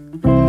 Bye.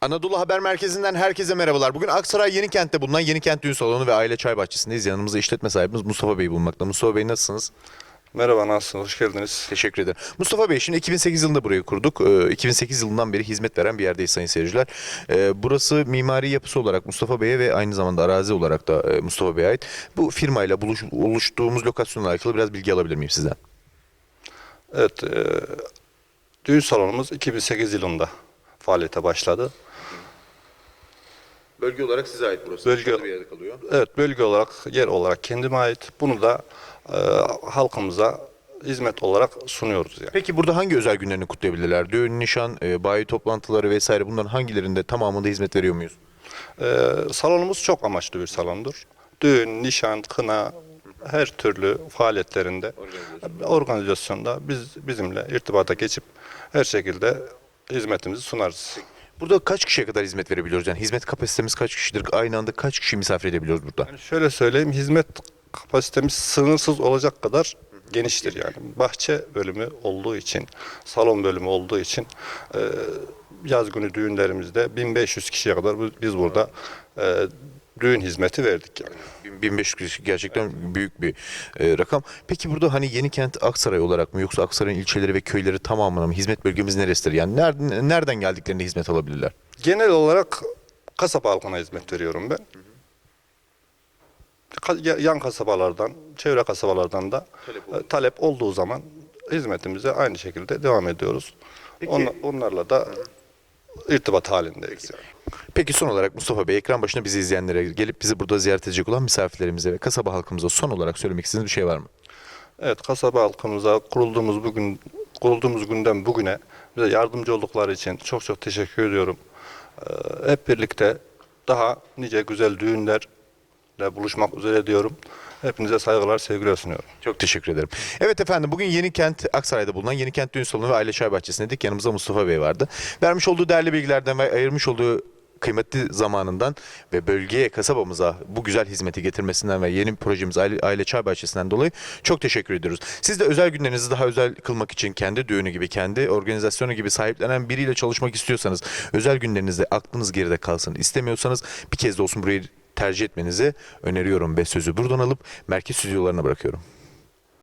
Anadolu Haber Merkezi'nden herkese merhabalar. Bugün Aksaray Yenikent'te bulunan Yenikent Düğün Salonu ve Aile Çay Bahçesi'ndeyiz. Yanımızda işletme sahibimiz Mustafa Bey bulunmakta. Mustafa Bey nasılsınız? Merhaba nasılsınız? Hoş geldiniz. Teşekkür ederim. Mustafa Bey şimdi 2008 yılında burayı kurduk. Ee, 2008 yılından beri hizmet veren bir yerdeyiz sayın seyirciler. Ee, Burası mimari yapısı olarak Mustafa Bey'e ve aynı zamanda arazi olarak da e, Mustafa Bey'e ait. Bu firmayla buluş- oluştuğumuz lokasyonla alakalı biraz bilgi alabilir miyim sizden? Evet, e, düğün salonumuz 2008 yılında faaliyete başladı. Bölge olarak size ait burası. Bölge- Dışarıda bir yerde kalıyor. Evet, bölge olarak, yer olarak kendime ait. Bunu da e, halkımıza hizmet olarak sunuyoruz yani. Peki burada hangi özel günlerini kutlayabilirler? Düğün, nişan, e, bayi toplantıları vesaire bunların hangilerinde tamamında hizmet veriyor muyuz? E, salonumuz çok amaçlı bir salondur. Düğün, nişan, kına, her türlü faaliyetlerinde, organizasyonda biz bizimle irtibata geçip her şekilde hizmetimizi sunarız. Burada kaç kişiye kadar hizmet verebiliyoruz? Yani hizmet kapasitemiz kaç kişidir? Aynı anda kaç kişi misafir edebiliyoruz burada? Yani şöyle söyleyeyim, hizmet kapasitemiz sınırsız olacak kadar geniştir yani. Bahçe bölümü olduğu için, salon bölümü olduğu için e, yaz günü düğünlerimizde 1500 kişiye kadar biz burada e, düğün hizmeti verdik yani. 1500 kişi gerçekten büyük bir e, rakam. Peki burada hani Yenikent Aksaray olarak mı yoksa Aksaray'ın ilçeleri ve köyleri tamamına mı? Hizmet bölgemiz neresidir? Yani nereden, nereden geldiklerinde hizmet alabilirler? Genel olarak kasaba halkına hizmet veriyorum ben. Ka- ya- Yan kasabalardan, çevre kasabalardan da Talep e, talep olduğu zaman hizmetimize aynı şekilde devam ediyoruz. Peki- Onla- onlarla da irtibat halindeyiz. Yani. Peki son olarak Mustafa Bey ekran başına bizi izleyenlere gelip bizi burada ziyaret edecek olan misafirlerimize ve kasaba halkımıza son olarak söylemek istediğiniz bir şey var mı? Evet, kasaba halkımıza kurulduğumuz bugün kurulduğumuz günden bugüne bize yardımcı oldukları için çok çok teşekkür ediyorum. Ee, hep birlikte daha nice güzel düğünlerle buluşmak üzere diyorum. Hepinize saygılar, sevgiler sunuyorum. Çok teşekkür ederim. Evet efendim bugün Yenikent Aksaray'da bulunan Yenikent Düğün Salonu ve Aile Çay Bahçesi'ndeydik. Yanımızda Mustafa Bey vardı. Vermiş olduğu değerli bilgilerden ve ayırmış olduğu kıymetli zamanından ve bölgeye, kasabamıza bu güzel hizmeti getirmesinden ve yeni projemiz Aile, Aile Çay Bahçesi'nden dolayı çok teşekkür ediyoruz. Siz de özel günlerinizi daha özel kılmak için kendi düğünü gibi, kendi organizasyonu gibi sahiplenen biriyle çalışmak istiyorsanız, özel günlerinizde aklınız geride kalsın istemiyorsanız bir kez de olsun burayı tercih etmenizi öneriyorum ve sözü buradan alıp merkez stüdyolarına bırakıyorum.